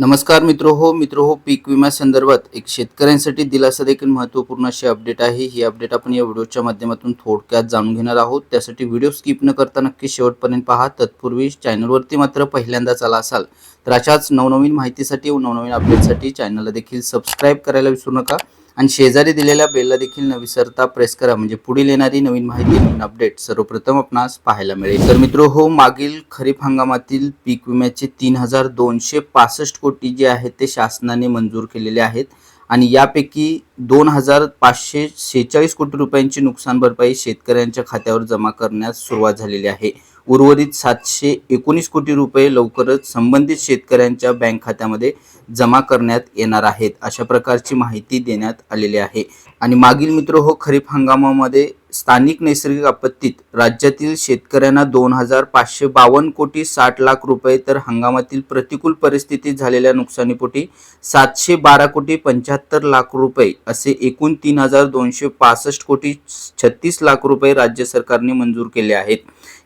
नमस्कार मित्र हो मित्र हो पीक विम्यासंदर्भात एक शेतकऱ्यांसाठी दिलासा देखील महत्त्वपूर्ण अशी अपडेट आहे. ही अपडेट आपण या व्हिडिओच्या माध्यमातून थोडक्यात जाणून घेणार आहोत. त्यासाठी व्हिडिओ स्किप न करता नक्की शेवटपर्यंत पहा. तत्पूर्वी चॅनलवरती मात्र पहिल्यांदाच आला असाल तर अशाच नवनवीन माहितीसाठी व नवनवीन अपडेटसाठी चॅनलला देखील सबस्क्राईब करायला विसरू नका. आणि शेजारी दिलेल्या बेलला देखील न विसरता प्रेस करा. म्हणजे पुढील येणारी नवीन माहिती नवीन अपडेट सर्वप्रथम आपणास पाहायला मिळेल. तर मित्र हो मागील खरीप हंगामातील पीक विम्याचे तीन हजार दोनशे पासष्ट कोटी जे आहेत ते शासनाने मंजूर केलेले आहेत. आणि यापैकी दोन हजार पाचशे शेहेचाळीस कोटी रुपयांची नुकसान भरपाई शेतकऱ्यांच्या खात्यावर जमा करण्यास सुरुवात झालेली आहे. उर्वरित सातशे एकोणीस कोटी रुपये लवकरच संबंधित शेतकऱ्यांच्या बँक खात्यामध्ये जमा करण्यात येणार आहेत अशा प्रकारची माहिती देण्यात आलेली आहे. आणि मागील मित्र हो खरीप हंगामामध्ये स्थानिक नैसर्गिक आपत्तीत राज्यातील शेतकऱ्यांना दोन हजार पाचशे बावन्न कोटी साठ लाख रुपये तर हंगामातील प्रतिकूल परिस्थितीत झालेल्या नुकसानीपोटी सातशे बारा कोटी पंच्याहत्तर लाख रुपये असे एकूण तीन हजार दोनशे पासष्ट कोटी छत्तीस लाख रुपये राज्य सरकारने मंजूर केले आहेत.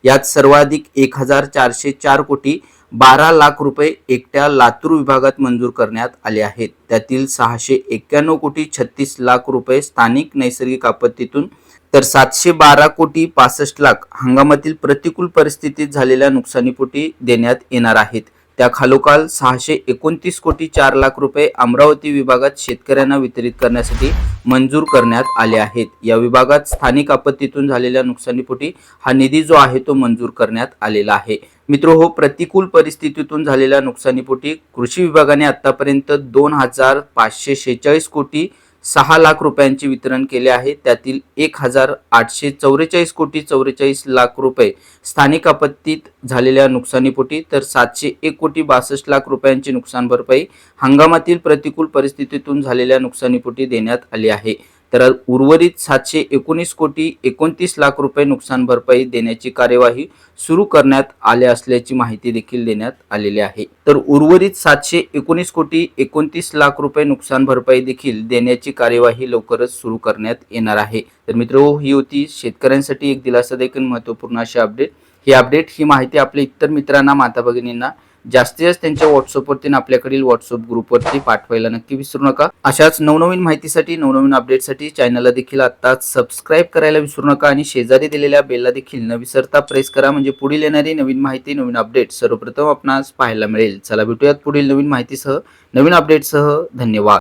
यात सर्वाधिक एक हजार चारशे चार कोटी बारा लाख रुपये एकट्या लातूर विभागात मंजूर करण्यात आले आहेत. त्यातील सहाशे एक्क्याण्णव कोटी छत्तीस लाख रुपये स्थानिक नैसर्गिक आपत्तीतून तर सातशे बारा कोटी पासष्ट लाख हंगामातील प्रतिकूल परिस्थितीत झालेल्या नुकसानीपोटी देण्यात येणार आहेत. त्या खालोखाल सहाशे एकोणतीस कोटी चार लाख रुपये अमरावती विभागात शेतकऱ्यांना वितरित करण्यासाठी मंजूर करण्यात आले आहेत. या विभागात स्थानिक आपत्तीतून झालेल्या नुकसानीपोटी हा निधी जो आहे तो मंजूर करण्यात आलेला आहे. मित्र हो प्रतिकूल परिस्थितीतून झालेल्या नुकसानीपोटी कृषी विभागाने आतापर्यंत दोन हजार पाचशे शेहेचाळीस कोटी सहा लाख रुपयांचे वितरण केले आहे. त्यातील एक हजार आठशे चौवेचाळीस कोटी चौवेचाळीस लाख रुपये स्थानिक आपत्तीत झालेल्या नुकसानीपोटी तर सातशे एक कोटी बासष्ट लाख रुपयांची नुकसान भरपाई हंगामातील प्रतिकूल परिस्थितीतून झालेल्या नुकसानीपोटी देण्यात आली आहे. तर उर्वरित सातशे एकोणीस कोटी एकोणतीस लाख रुपये नुकसान भरपाई देण्याची कार्यवाही सुरू करण्यात आल्या असल्याची माहिती देखील देण्यात आलेली आहे. तर उर्वरित सातशे एकोणीस कोटी एकोणतीस लाख रुपये नुकसान भरपाई देखील देण्याची कार्यवाही लवकरच सुरू करण्यात येणार आहे. तर मित्र ही होती शेतकऱ्यांसाठी एक दिलासा देखील महत्त्वपूर्ण अशी अपडेट ही अपडेट ही माहिती आपल्या इतर मित्रांना माता भगिनींना जास्तीत जास्त त्यांच्या व्हॉट्सअपवरती आणि आपल्याकडील व्हॉट्सअप ग्रुपवरती पाठवायला नक्की विसरू नका. अशाच नवनवीन माहितीसाठी नवनवीन अपडेटसाठी चॅनलला देखील आत्ताच सबस्क्राईब करायला विसरू नका आणि शेजारी दिलेल्या बेलला देखील न विसरता प्रेस करा. म्हणजे पुढील येणारी नवीन माहिती नवीन अपडेट सर्वप्रथम आपणास पाहायला मिळेल. चला भेटूयात पुढील नवीन माहितीसह. नवीन अपडेटसह धन्यवाद.